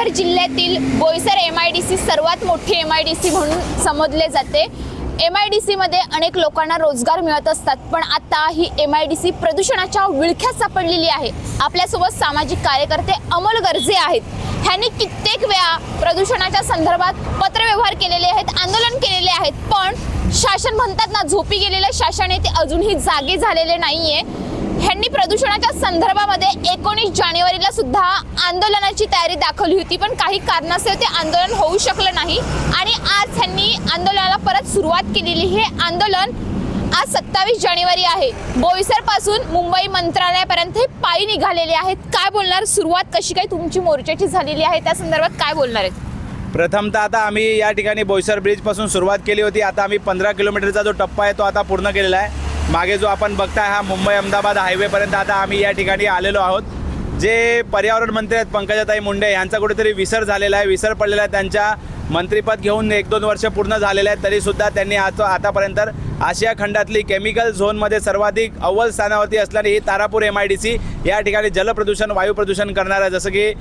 पालघर जिल्ह्यातील Boisar M I D C सर्वात मोठी एम आय डी सी म्हणून समजले जाते. एम आय डी सीमध्ये अनेक लोकांना रोजगार मिळत असतात पण आता ही एम आय डी सी प्रदूषणाच्या विळख्यात सापडलेली आहे. आपल्यासोबत सामाजिक कार्यकर्ते अमोल गरजे आहेत. ह्यांनी कित्येक वेळा प्रदूषणाच्या संदर्भात पत्रव्यवहार केलेले आहेत आंदोलन केलेले आहेत पण शासन म्हणतात ना झोपी गेलेले शासन आहे ते अजूनही जागे झालेले नाहीये. ह्यांनी प्रदूषणाच्या संदर्भामध्ये एकोणीस जानेवारीला सुद्धा आंदोलनाची तयारी दाखवली होती पण काही कारणास्तव ते आंदोलन होऊ शकलं नाही. आणि आज ह्यांनी आंदोलनाला परत सुरुवात केलेली हे आंदोलन आज सत्तावीस जानेवारी आहे. बोईसरपासून मुंबई मंत्रालयापर्यंत हे पायी निघालेले आहेत. काय बोलणार? सुरुवात कशी काय तुमची मोर्चाची झालेली आहे? त्या संदर्भात काय बोलणार आहेत? प्रथमतः आता आम्ही या ठिकाणी बोईसर ब्रिजपासून सुरुवात केली होती. आता आम्ही पंधरा किलोमीटरचा जो टप्पा आहे तो आता पूर्ण केलेला आहे. मागे जो आपण बघताय हा मुंबई अहमदाबाद हायवेपर्यंत आता आम्ही या ठिकाणी आलेलो आहोत. जे पर्यावरण मंत्री आहेत पंकजाताई मुंडे यांचा कुठेतरी विसर झालेला आहे विसर पडलेला आहे. त्यांच्या मंत्रिपद घेऊन एक दोन वर्ष पूर्ण झालेले आहेत तरीसुद्धा त्यांनी आज आतापर्यंत आशिया खंडातली केमिकल झोनमध्ये सर्वाधिक अव्वल स्थानावरती असणारी ही Tarapur M I D C या ठिकाणी जलप्रदूषण वायू प्रदूषण करणार आहे. जसं की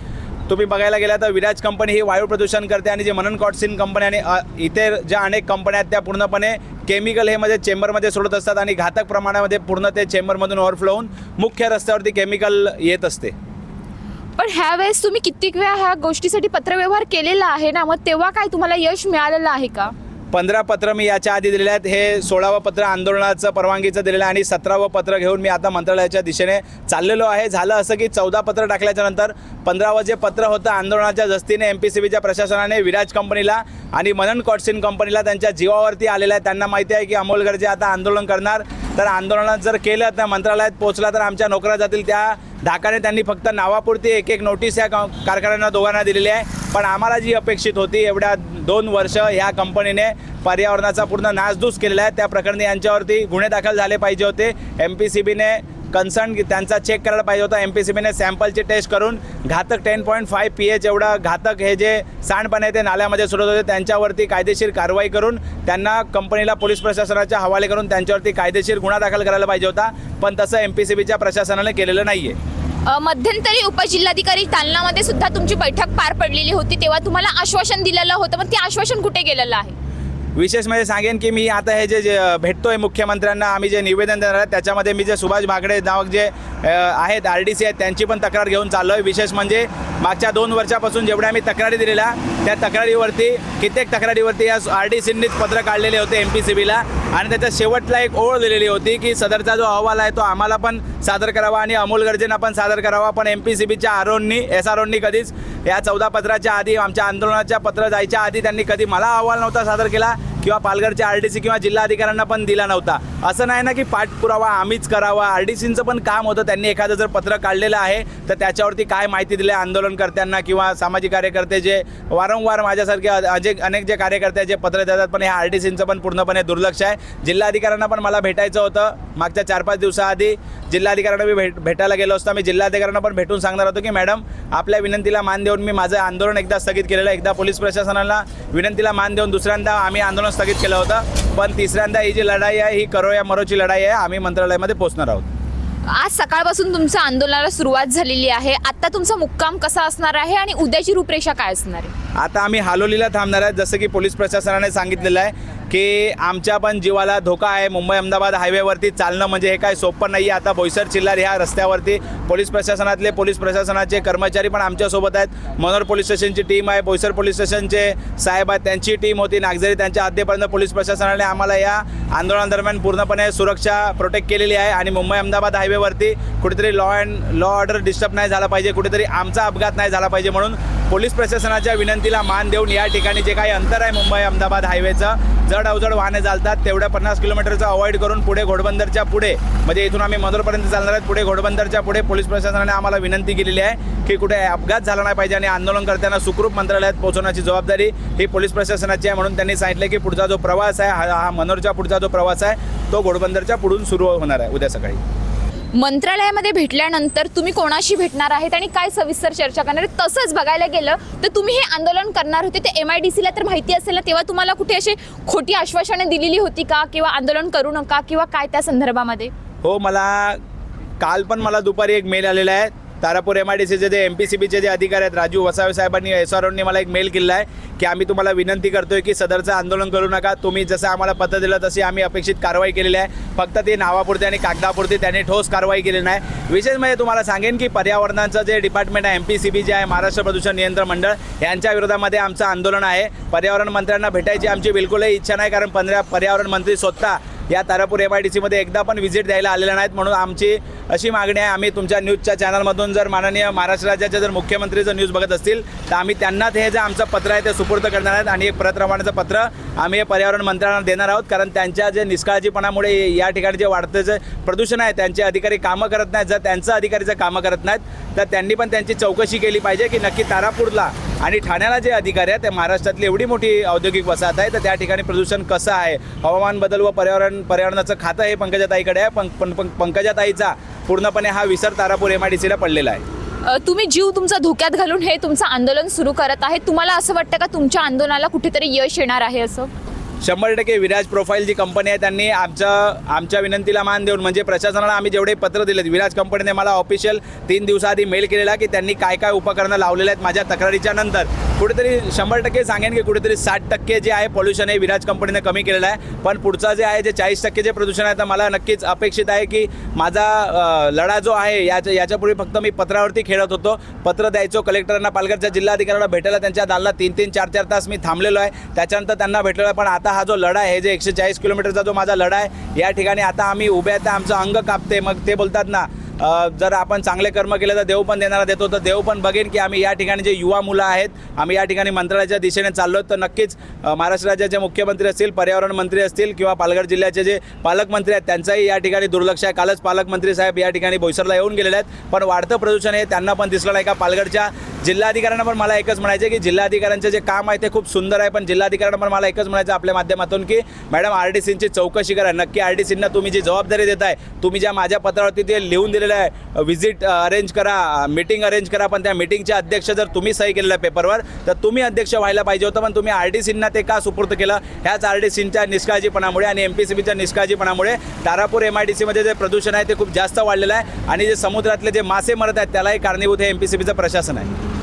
तुम्ही बघायला गेला तर विराज कंपनी ही वायू प्रदूषण करते आणि जे मनन कॉटसिन कंपनी आणि इतर ज्या अनेक कंपन्या आहेत त्या पूर्णपणे केमिकल हे म्हणजे चेंबरमध्ये सोडत असतात आणि घातक प्रमाणामध्ये पूर्ण ते चेंबरमधून ओव्हरफ्लो होऊन मुख्य रस्त्यावरती केमिकल येत असते. पण ह्या वेळेस तुम्ही कित्येक वेळा ह्या गोष्टीसाठी पत्रव्यवहार केलेला आहे ना? मग तेव्हा काय तुम्हाला यश मिळालेलं आहे का? पंधरा पत्र मी याच्या आधी दिलेले आहेत. हे सोळावं पत्र आंदोलनाचं परवानगीचं दिलेलं आहे आणि सतरावं पत्र घेऊन मी आता मंत्रालयाच्या दिशेने चाललेलो आहे. झालं असं की चौदा पत्र टाकल्याच्या नंतर पंधरावं जे पत्र होतं आंदोलनाच्या जस्तीने एम पी सी बीच्या प्रशासनाने विराज कंपनीला आणि मनन कॉटसिन कंपनीला त्यांच्या जीवावरती आलेलं आहे. त्यांना माहिती आहे की अमोलगडचे आता आंदोलन करणार. तर आंदोलनात जर केलं तर मंत्रालयात पोहोचला तर आमच्या नोकऱ्या जातील त्या ढाकाने त्यांनी फक्त नावापुरती एक एक नोटीस या कारखान्यांना दोघांना दिलेली आहे. पण आम्हाला जी अपेक्षित होती एवढ्या दोन वर्ष ह्या कंपनीने पर्यावरणाचा पूर्ण नासधूस केलेला आहे. त्या प्रकरणी यांच्यावरती गुन्हे दाखल झाले पाहिजे होते. एम पी सी बीने कन्सर्न त्यांचा चेक करायला पाहिजे होता. एम पी सी बीने सॅम्पलची टेस्ट करून घातक ten point five P H एवढं घातक हे जे सांडपण आहे ते नाल्यामध्ये सोडत होते. त्यांच्यावरती कायदेशीर कारवाई करून त्यांना कंपनीला पोलीस प्रशासनाच्या हवाले करून त्यांच्यावरती कायदेशीर गुन्हा दाखल करायला पाहिजे होता. पण तसं एम पी सी बीच्या प्रशासनाने केलेलं नाही आहे मध्यंतरी उपजिल्हाधिकारी तालनामध्ये सुद्धा तुमची बैठक पार पडलेली होती. तेव्हा तुम्हाला आश्वासन दिलेलं होतं पण ते आश्वासन कुठे गेलेलं आहे? विशेष म्हणजे सांगेन की मी आता हे जे जे भेटतोय मुख्यमंत्र्यांना आम्ही जे निवेदन देणार आहे त्याच्यामध्ये मी जे सुभाष भागडे नावक जे आहेत आर डी सी आहेत त्यांची पण तक्रार घेऊन चाललो आहे विशेष म्हणजे मागच्या दोन वर्षापासून जेवढ्या आम्ही तक्रारी दिलेल्या त्या तक्रारीवरती कित्येक तक्रारीवरती या आर डी सींनीच पत्र काढलेले होते एम पी सी बीला आणि त्याच्या शेवटला एक ओळ दिलेली होती की सदरचा जो अहवाल आहे तो आम्हाला पण सादर करावा आणि अमोल गर्जेंना पण सादर करावा पण एम पी सी बीच्या आरोंनी एस आरोंनी कधीच या चौदा पत्राच्या आधी आमच्या आंदोलनाच्या पत्र जायच्या आधी त्यांनी कधी मला अहवाल नव्हता सादर केला. किंवा पालघरच्या आर डी सी किंवा जिल्हाधिकाऱ्यांना पण दिला नव्हता. असं नाही ना की पाठपुरावा आम्हीच करावा. आर डी सींचं पण काम होतं. त्यांनी एखादं जर पत्र काढलेलं आहे तर त्याच्यावरती काय माहिती दिली आहे आंदोलनकर्त्यांना किंवा सामाजिक कार्यकर्ते जे वारंवार माझ्यासारखे अजे अनेक जे कार्यकर्ते जे पत्र देतात पण ह्या आर डी सींचं पण पूर्णपणे दुर्लक्ष आहे. जिल्हाधिकाऱ्यांना पण मला भेटायचं होतं मागच्या चार पाच दिवसाआधी. जिल्हाधिकाऱ्यांना मी भेट भेटायला गेलो असतो. मी जिल्हाधिकाऱ्यांना पण भेटून सांगणार होतो की मॅडम आपल्या विनंतीला मान देऊन मी माझं आंदोलन एकदा स्थगित केलेलं एकदा पोलीस प्रशासनाला विनंतीला मान देऊन दुसऱ्यांदा आम्ही आंदोलन स्थगित केलं होतं. पण तिसऱ्यांदा ही जी लढाई आहे ही करो या मरोची लढाई आहे आम्ही मंत्रालयामध्ये पोहोचणार आहोत. आज सकाळपासून तुमचं आंदोलनाला सुरुवात झालेली आहे. आता तुमचा मुक्काम कसा असणार आहे आणि उद्याची रूपरेषा काय असणार आहे? आता आम्ही हालोलीला थांबणार आहे जसं की पोलीस प्रशासनाने सांगितलेलं आहे की आमच्या पण जीवाला धोका आहे. मुंबई अहमदाबाद हायवेवरती चालणं म्हणजे हे काय सोपं नाही आहे आता बोईसर चिल्लार ह्या रस्त्यावरती पोलीस प्रशासनातले पोलीस प्रशासनाचे कर्मचारी पण आमच्यासोबत आहेत. मनोर पोलीस स्टेशनची टीम आहे बोईसर पोलीस स्टेशनचे साहेब आहेत त्यांची टीम होती. नागझरी त्यांच्या हद्दीपर्यंत पोलीस प्रशासनाने आम्हाला या आंदोलनादरम्यान पूर्णपणे सुरक्षा प्रोटेक्ट केलेली आहे आणि मुंबई अहमदाबाद हायवेवरती कुठेतरी law and law order disturb नाही झाला पाहिजे कुठेतरी आमचा अपघात नाही झाला पाहिजे म्हणून पोलीस प्रशासनाच्या विनंतीला मान देऊन या ठिकाणी जे काही अंतर आहे मुंबई अहमदाबाद हायवेचं जड अवजड वाहने चालतात तेवढ्या पन्नास किलोमीटरचं अवॉइड करून पुढे घोडबंदरच्या पुढे म्हणजे इथून आम्ही मधुरपर्यंत चालणार आहेत पुढे घोडबंदरच्या पुढे पोलीस प्रशासनाने आम्हाला विनंती केलेली आहे की कुठे अपघात झाला नाही पाहिजे आणि आंदोलनकर्त्यांना सुखरूप मंत्रालयात पोहोचवण्याची जबाबदारी ही पोलीस प्रशासनाची आहे. म्हणून त्यांनी सांगितलं की पुढचा जो प्रवास आहे हा हा मनोरच्या पुढचा जो प्रवास आहे तो घोडबंदरच्या पुढून सुरू होणार आहे उद्या सकाळी. मंत्रालयामध्ये भेटल्यानंतर तुम्ही कोणाशी भेटणार आहेत आणि काय सविस्तर चर्चा करणार आहेत? तसंच बघायला गेलं तर तुम्ही हे आंदोलन करणार होते. ते एम आय डी सीला तर माहिती असेल ना तेव्हा तुम्हाला कुठे अशी खोटी आश्वासने दिलेली होती का? किंवा आंदोलन करू नका? किंवा काय त्या संदर्भामध्ये? हो मला काल पण मला दुपारी एक मेल आलेला आहे. तारापूर एम आय डी सीचे जे एम पी सी बीचे जे अधिकारी आहेत राजू वसावे साहेबांनी एस आर ओनी मला एक मेल केलेला आहे की आम्ही तुम्हाला विनंती करतोय की सदरचं आंदोलन करू नका. तुम्ही जसं आम्हाला पत्र दिलं तशी आम्ही अपेक्षित कारवाई केलेली आहे. फक्त ती नावापुरती आणि कागदापुरती त्यांनी ठोस कारवाई केली नाही. विशेष म्हणजे तुम्हाला सांगेन की पर्यावरणाचं जे डिपार्टमेंट आहे M P C B J आहे महाराष्ट्र प्रदूषण नियंत्रण मंडळ यांच्या विरोधामध्ये आमचं आंदोलन आहे. पर्यावरण मंत्र्यांना भेटायची आमची बिलकुलही इच्छा नाही कारण पंधरा पर्यावरण मंत्री स्वतः या तारापूर एम आय डी सीमध्ये एकदा पण व्हिजिट द्यायला आलेल्या नाहीत. म्हणून आमची अशी मागणी आहे. आम्ही तुमच्या न्यूजच्या चॅनलमधून जर माननीय महाराष्ट्र राज्याचे जर मुख्यमंत्री जर न्यूज बघत असतील तर आम्ही त्यांना ते हे जे आमचं पत्र आहे ते सुपूर्द करणार आहेत. आणि एक परत रवानाचं पत्र आम्ही हे पर्यावरण मंत्र्यांना देणार आहोत. कारण त्यांच्या जे निष्काळजीपणामुळे या ठिकाणी जे वाढतं जे प्रदूषण आहे त्यांचे अधिकारी कामं करत नाहीत. जर त्यांचं अधिकारी जर कामं करत नाहीत तर त्यांनी पण त्यांची चौकशी केली पाहिजे की नक्की तारापूरला आणि ठाण्याला जे अधिकारी आहेत ते महाराष्ट्रातली एवढी मोठी औद्योगिक वसाहत आहे तर त्या ठिकाणी प्रदूषण कसं आहे? हवामान बदल व पर्यावरण पर्यावरणाचं खातं हे पंकजाताईकडे आहे. पण पण पंकजाताईचा पूर्णपणे हा विसर तारापूर एम आय डी सीला पडलेला आहे. तुम्ही जीव तुमचा धोक्यात घालून हे तुमचं आंदोलन सुरू करत आहे. तुम्हाला असं वाटतं का तुमच्या आंदोलनाला कुठेतरी यश येणार आहे असं? शंभर टक्के विराज प्रोफाईल जी कंपनी आहे त्यांनी आमच्या आमच्या विनंतीला मान देऊन म्हणजे प्रशासनाला आम्ही जेवढे पत्र दिलेत विराज कंपनीने मला ऑफिशियल तीन दिवसाआधी मेल केलेला की त्यांनी काय काय उपकरणं लावलेले आहेत माझ्या तक्रारीच्या नंतर. कुठेतरी शंभर टक्के सांगेन की कुठेतरी साठ टक्के जे आहे पॉल्युशन हे विराज कंपनीने कमी केलेलं आहे. पण पुढचा जे आहे जे चाळीस टक्के जे प्रदूषण आहे तर मला नक्कीच अपेक्षित आहे की माझा लढा जो आहे याच्या याच्यापूर्वी फक्त मी पत्रावरती खेळत होतो. पत्र द्यायचो कलेक्टरांना पालघरच्या जिल्हाधिकाऱ्यांना भेटायला त्यांच्या दालला तीन तीन चार चार तास मी थांबलेलो आहे. त्याच्यानंतर त्यांना भेटलेलं पण आता हा जो लढा आहे जे एकशे चाळीस किलोमीटरचा जो माझा लढा आहे या ठिकाणी आता आम्ही उभे आहेत आमचं अंग कापते. मग ते बोलतात ना जर आपण चांगले कर्म केले तर देव पण देणारा देतो. तर देव पण बघेन की आम्ही या ठिकाणी जे युवा मुलं आहेत आम्ही या ठिकाणी मंत्रालयाच्या दिशेने चाललो तर नक्कीच महाराष्ट्र राज्याचे मुख्यमंत्री असतील पर्यावरण मंत्री असतील किंवा पालघर जिल्ह्याचे जे पालकमंत्री आहेत त्यांचाही या ठिकाणी दुर्लक्ष आहे. कालच पालकमंत्री साहेब या ठिकाणी बोईसरला येऊन गेलेले आहेत. पण वाढतं प्रदूषण हे त्यांना पण दिसलं नाही का? पालघरच्या जिल्हाधिकाऱ्यांना पण मला एकच म्हणायचं की जिल्हाधिकाऱ्यांचं जे काम आहे ते खूप सुंदर आहे. पण जिल्हाधिकाऱ्यांना पण मला एकच म्हणायचं आपल्या माध्यमातून की मॅडम आर डी सींची चौकशी करा. नक्की आर डी सींना तुम्ही जी जबाबदारी देताय तुम्ही ज्या माझ्या पत्रावरती ते लिहून दिलेलं आहे. व्हिजिट अरेंज uh, करा uh, मीटिंग अरेंज करा पण त्या मीटिंगचे अध्यक्ष जर तुम्ही सही केलेलं आहे पेपरवर तर तुम्ही अध्यक्ष व्हायला पाहिजे होतं पण तुम्ही आर डी सींना ते का सुपूर्द केलं? ह्याच आर डी सींच्या निष्काळजीपणामुळे आणि एम पी सी बीच्या निष्काळजीपणामुळे तारापूर एम आय डी सीमध्ये जे प्रदूषण आहे ते खूप जास्त वाढलेलं आहे. आणि जे समुद्रातले जे मासे मरत आहेत त्यालाही कारणीभूत हे एम पी सी बीचं प्रशासन आहे.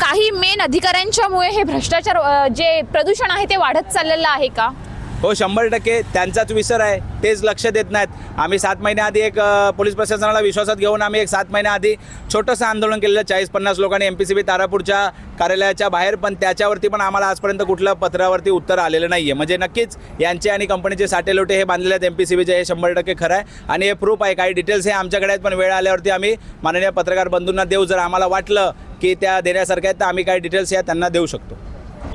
काही मेन अधिकाऱ्यांच्यामुळे हे भ्रष्टाचार जे प्रदूषण आहे ते वाढत चाललेलं आहे का? हो शंभर टक्के. त्यांचाच विसर आहे. तेच लक्ष देत नाहीत. आम्ही सात महिन्याआधी एक पोलीस प्रशासनाला विश्वासात घेऊन आम्ही एक सात महिन्याआधी छोटंसं आंदोलन केलेलं चाळीस पन्नास लोकांनी एम पी सी बी तारापूरच्या कार्यालयाच्या बाहेर पण त्याच्यावरती पण आम्हाला आजपर्यंत कुठलं पत्रावरती उत्तर आलेलं नाही आहे म्हणजे नक्कीच यांचे आणि कंपनीचे साठे लोटे हे बांधलेले आहेत एम पी सी बीचे हे शंभर टक्के खरं आहे. आणि हे प्रूफ आहे. काही डिटेल्स हे आमच्याकडे आहेत पण वेळ आल्यावरती आम्ही माननीय पत्रकार बंधूंना देऊ. जर आम्हाला वाटलं की त्या देण्यासारख्या आहेत तर आम्ही काही डिटेल्स या त्यांना देऊ शकतो.